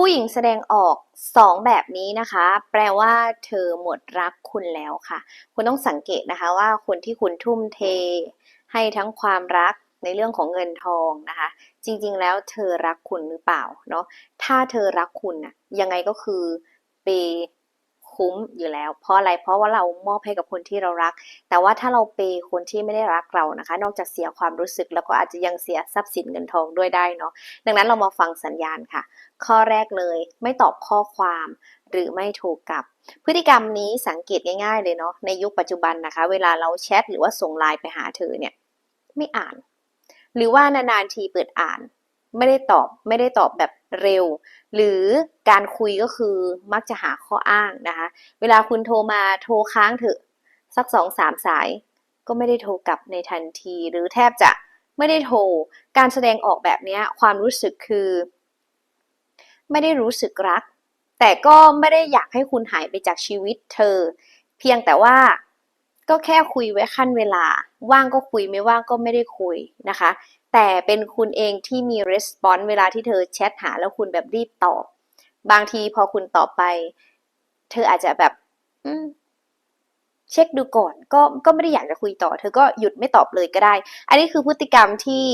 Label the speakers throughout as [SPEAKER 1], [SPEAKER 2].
[SPEAKER 1] ผู้หญิงแสดงออกสองแบบนี้นะคะ แปลว่าเธอหมดรักคุณแล้วค่ะ คุณต้องสังเกตนะคะว่าคนที่คุณทุ่มเท ให้ทั้งความรักในเรื่องของเงินทองนะคะ จริงๆแล้วเธอรักคุณหรือเปล่าเนาะถ้าเธอรักคุณนะยังไงก็คือเป คุ้มอยู่แล้ว เพราะอะไรเพราะว่าเรามอบให้กับคนที่เรารัก แต่ว่าถ้าเราเปย์คนที่ไม่ได้รักเรานะคะ นอกจากเสียความรู้สึกแล้วก็อาจจะยังเสียทรัพย์สินเงินทองด้วยได้เนาะดังนั้นเรามาฟังสัญญาณค่ะ ข้อแรกเลยไม่ตอบข้อความ หรือไม่โทรกลับ พฤติกรรมนี้สังเกตง่ายๆเลยเนาะในยุคปัจจุบันนะคะ เวลาเราแชทหรือว่าส่งไลน์ไปหาเธอเนี่ยไม่อ่าน หรือว่านานๆทีเปิดอ่าน ไม่ได้ตอบไม่ได้ตอบแบบเร็ว หรือการคุยก็คือมักจะหาข้ออ้างนะคะ เวลาคุณโทรมาโทรค้างเถอะสักสองสามสาย ก็ไม่ได้โทรกลับในทันที หรือแทบจะไม่ได้โทร การแสดงออกแบบนี้ความรู้สึกคือ ไม่ได้รู้สึกรัก แต่ก็ไม่ได้อยากให้คุณหายไปจากชีวิตเธอ เพียงแต่ว่าก็แค่คุยไว้ขั้นเวลา ว่างก็คุยไม่ว่างก็ไม่ได้คุยนะคะ แต่เป็นคุณเองที่มี response เวลาที่เธอแชทหาแล้วคุณแบบรีบตอบ บางทีพอคุณตอบไป เธออาจจะแบบเช็คดูก่อน ก็ก็ไม่ได้อยากจะคุยต่อ เธอก็หยุดไม่ตอบเลยก็ได้ อันนี้คือพฤติกรรมที่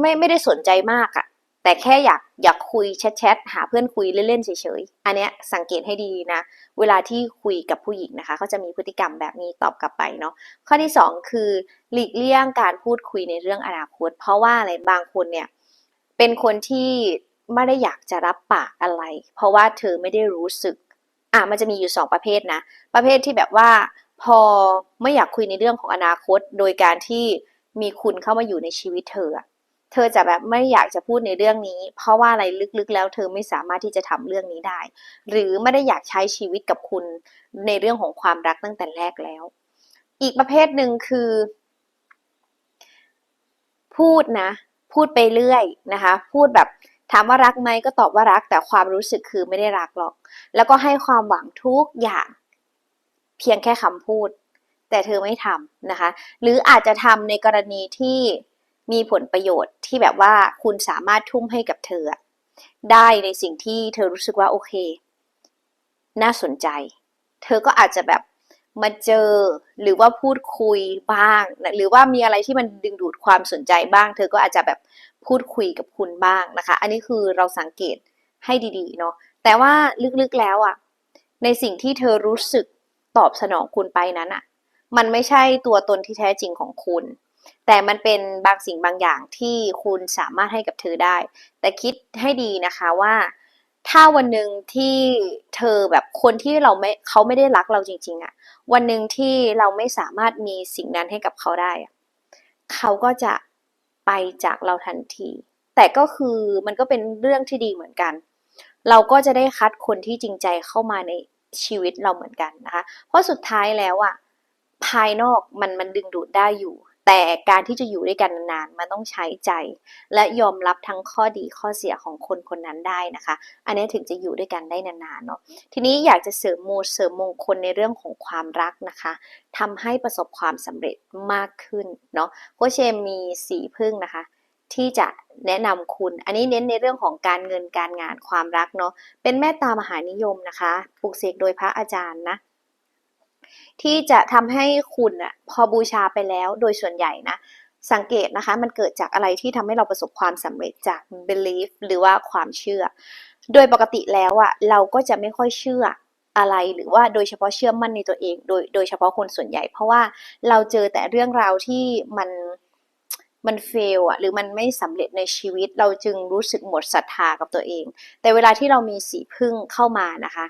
[SPEAKER 1] ไม่ไม่ได้สนใจมากอะ แต่แค่อยากอยากคุยแชทแชทหาเพื่อนคุยเล่นๆเฉยๆ อันเนี้ยสังเกตให้ดีนะ เวลาที่คุยกับผู้หญิงนะคะเขาจะมีพฤติกรรมแบบนี้ตอบกลับไปเนาะข้อที่สองคือหลีกเลี่ยงการพูดคุยในเรื่องอนาคต เพราะว่าอะไรบางคนเนี่ยเป็นคนที่ไม่ได้อยากจะรับปากอะไร เพราะว่าเธอไม่ได้รู้สึกอะมันจะมีอยู่สองประเภทนะ ประเภทที่แบบว่าพอไม่อยากคุยในเรื่องของอนาคต โดยการที่มีคุณเข้ามาอยู่ในชีวิตเธอ เธอจะแบบไม่อยากจะพูดในเรื่องนี้ เพราะว่าอะไรลึกๆแล้ว เธอไม่สามารถที่จะทำเรื่องนี้ได้ หรือไม่ได้อยากใช้ชีวิตกับคุณในเรื่องของความรักตั้งแต่แรกแล้ว อีกประเภทหนึ่งคือ พูดนะ พูดไปเรื่อยนะคะ พูดแบบถามว่ารักไหมก็ตอบว่ารักแต่ความรู้สึกคือไม่ได้รักหรอก แล้วก็ให้ความหวังทุกอย่าง เพียงแค่คำพูด แต่เธอไม่ทำนะคะ หรืออาจจะทำในกรณีที่ มีผลประโยชน์ที่แบบว่าคุณสามารถทุ่มให้กับเธอ ได้ในสิ่งที่เธอรู้สึกว่าโอเค น่าสนใจ เธอก็อาจจะแบบมาเจอหรือว่าพูดคุยบ้าง หรือว่ามีอะไรที่มันดึงดูดความสนใจบ้าง เธอก็อาจจะแบบพูดคุยกับคุณบ้างนะคะ อันนี้คือเราสังเกตให้ดีๆเนาะแต่ว่าลึกๆแล้วอะในสิ่งที่เธอรู้สึกตอบสนองคุณไปนั้นอะมันไม่ใช่ตัวตนที่แท้จริงของคุณ แต่มันเป็นบางสิ่งบางอย่างที่คุณสามารถให้กับเธอได้ แต่คิดให้ดีนะคะว่า ถ้าวันหนึ่งที่เธอแบบคนที่เราไม่เขาไม่ได้รักเราจริง ๆอะวันหนึ่งที่เราไม่สามารถมีสิ่งนั้นให้กับเขาได้เขาก็จะไปจากเราทันที แต่ก็คือมันก็เป็นเรื่องที่ดีเหมือนกัน เราก็จะได้คัดคนที่จริงใจเข้ามาในชีวิตเราเหมือนกันนะคะ เพราะสุดท้ายแล้วอะภายนอกมันมันดึงดูดได้อยู่ แต่การที่จะอยู่ด้วยกันนานๆมันต้องใช้ใจ และยอมรับทั้งข้อดีข้อเสียของคนคนนั้นได้นะคะ อันนี้ถึงจะอยู่ด้วยกันได้นานๆเนาะทีนี้อยากจะเสริมมูเสริมมงคลในเรื่องของความรักนะคะทำให้ประสบความสำเร็จมากขึ้นเนาะโคเชมมีสีพึ่งนะคะ ที่จะแนะนำคุณ อันนี้เน้นในเรื่องของการเงินการงานความรักเนาะเป็นแม่ตามหานิยมนะคะปลูกเสกโดยพระอาจารย์นะ ที่จะทำให้คุณอะพอบูชาไปแล้วโดยส่วนใหญ่นะ สังเกตนะคะ มันเกิดจากอะไรที่ทำให้เราประสบความสำเร็จจาก belief หรือว่าความเชื่อ โดยปกติแล้วอะเราก็จะไม่ค่อยเชื่ออะไรหรือว่าโดยเฉพาะเชื่อมั่นในตัวเอง โดยโดยเฉพาะคนส่วนใหญ่ เพราะว่าเราเจอแต่เรื่องราวที่มันมันเฟลอะหรือมันไม่สำเร็จในชีวิต เราจึงรู้สึกหมดศรัทธากับตัวเอง แต่เวลาที่เรามีสีพึ่งเข้ามานะคะ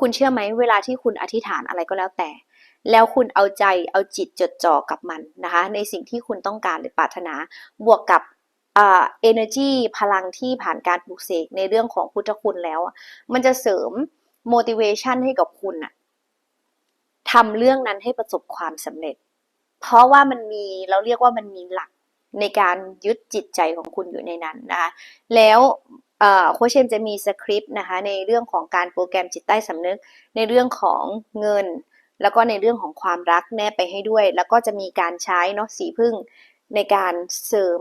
[SPEAKER 1] คุณเชื่อไหมเวลาที่คุณอธิษฐานอะไรก็แล้วแต่ แล้วคุณเอาใจเอาจิตจดจ่อกับมันนะคะ ในสิ่งที่คุณต้องการหรือปรารถนา บวกกับเอ่า energy พลังที่ผ่านการปลุกเสกในเรื่องของพุทธคุณแล้ว มันจะเสริม motivation ให้กับคุณอะทำเรื่องนั้นให้ประสบความสำเร็จ เพราะว่ามันมีเราเรียกว่ามันมีหลักในการยึดจิตใจของคุณอยู่ในนั้นนะคะแล้วโค้ชเชมจะมีสคริปต์นะคะในเรื่องของการโปรแกรมจิตใต้สำนึก ในเรื่องของเงิน แล้วก็ในเรื่องของความรักแนบไปให้ด้วย แล้วก็จะมีการใช้เนาะสีพึ่งในการเสริม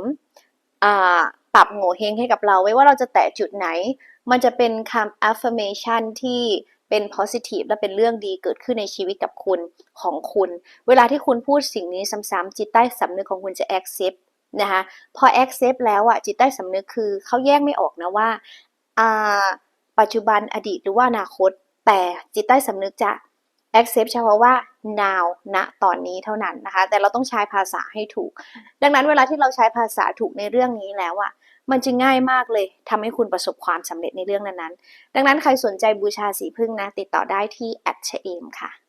[SPEAKER 1] ปรับโง่เฮงให้กับเรา ไว้ว่าเราจะแตะจุดไหน มันจะเป็นคำ affirmation ที่เป็น positive และเป็นเรื่องดีเกิดขึ้นในชีวิตกับคุณของคุณ เวลาที่คุณพูดสิ่งนี้ซ้ำๆจิตใต้สำนึกของคุณจะ accept นะคะพอ accept แล้วอะจิตใต้สำนึกคือเขาแยกไม่ออกนะว่า ปัจจุบันอดีตหรือว่าอนาคต แต่จิตใต้สำนึกจะ accept เฉพาะว่า now ณตอนนี้เท่านั้นนะคะ แต่เราต้องใช้ภาษาให้ถูก ดังนั้นเวลาที่เราใช้ภาษาถูกในเรื่องนี้แล้วอะมันจะง่ายมากเลยทำให้คุณประสบความสำเร็จในเรื่องนั้นๆ ดังนั้นใครสนใจบูชาสีพึ่งนะ ติดต่อได้ที่แอดเชเอมค่ะ